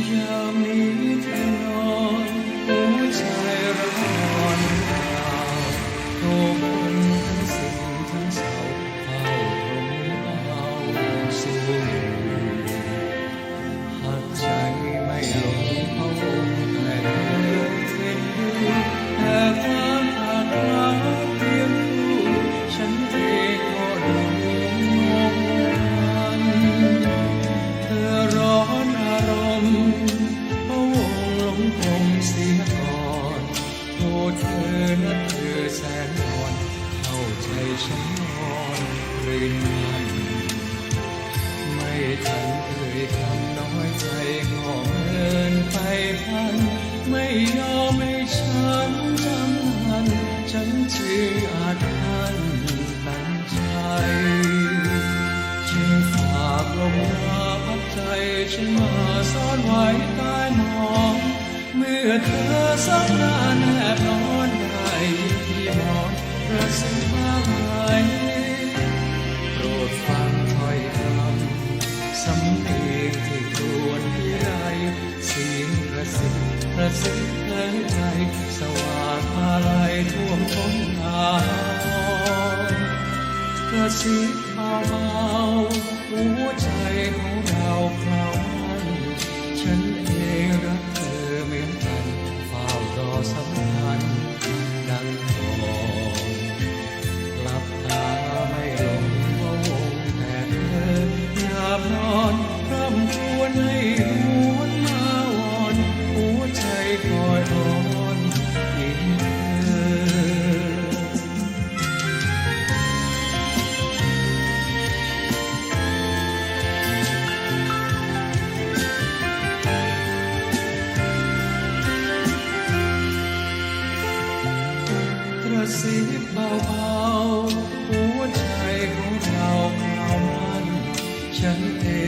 让你的容颜彩。 นะเธอแสนอ่อนเข้าใจฉันนอนรื่นมันไม่ทันเอ่ยคำน้อยใจก็เมินไปพัน ไม่ยอมให้ฉันจำทัน ฉันจึงอาจทันตั้งใจจึงฝากลมหาพัดใจฉันมาซ่อนไว้ใต้หมอนเมื่อเธอสักนา กระซิบางไหมโปรดฟังถ้อยคำสำเนียงที่ครวญพิไรเสียงกระซิบกระซิบแผลงใจ สว่างอะไรท่วมท้นหากระซิบเบาๆหัวใจของเราครา ระซิบเบาๆหัวใจของเราคราวนั้นฉันเอง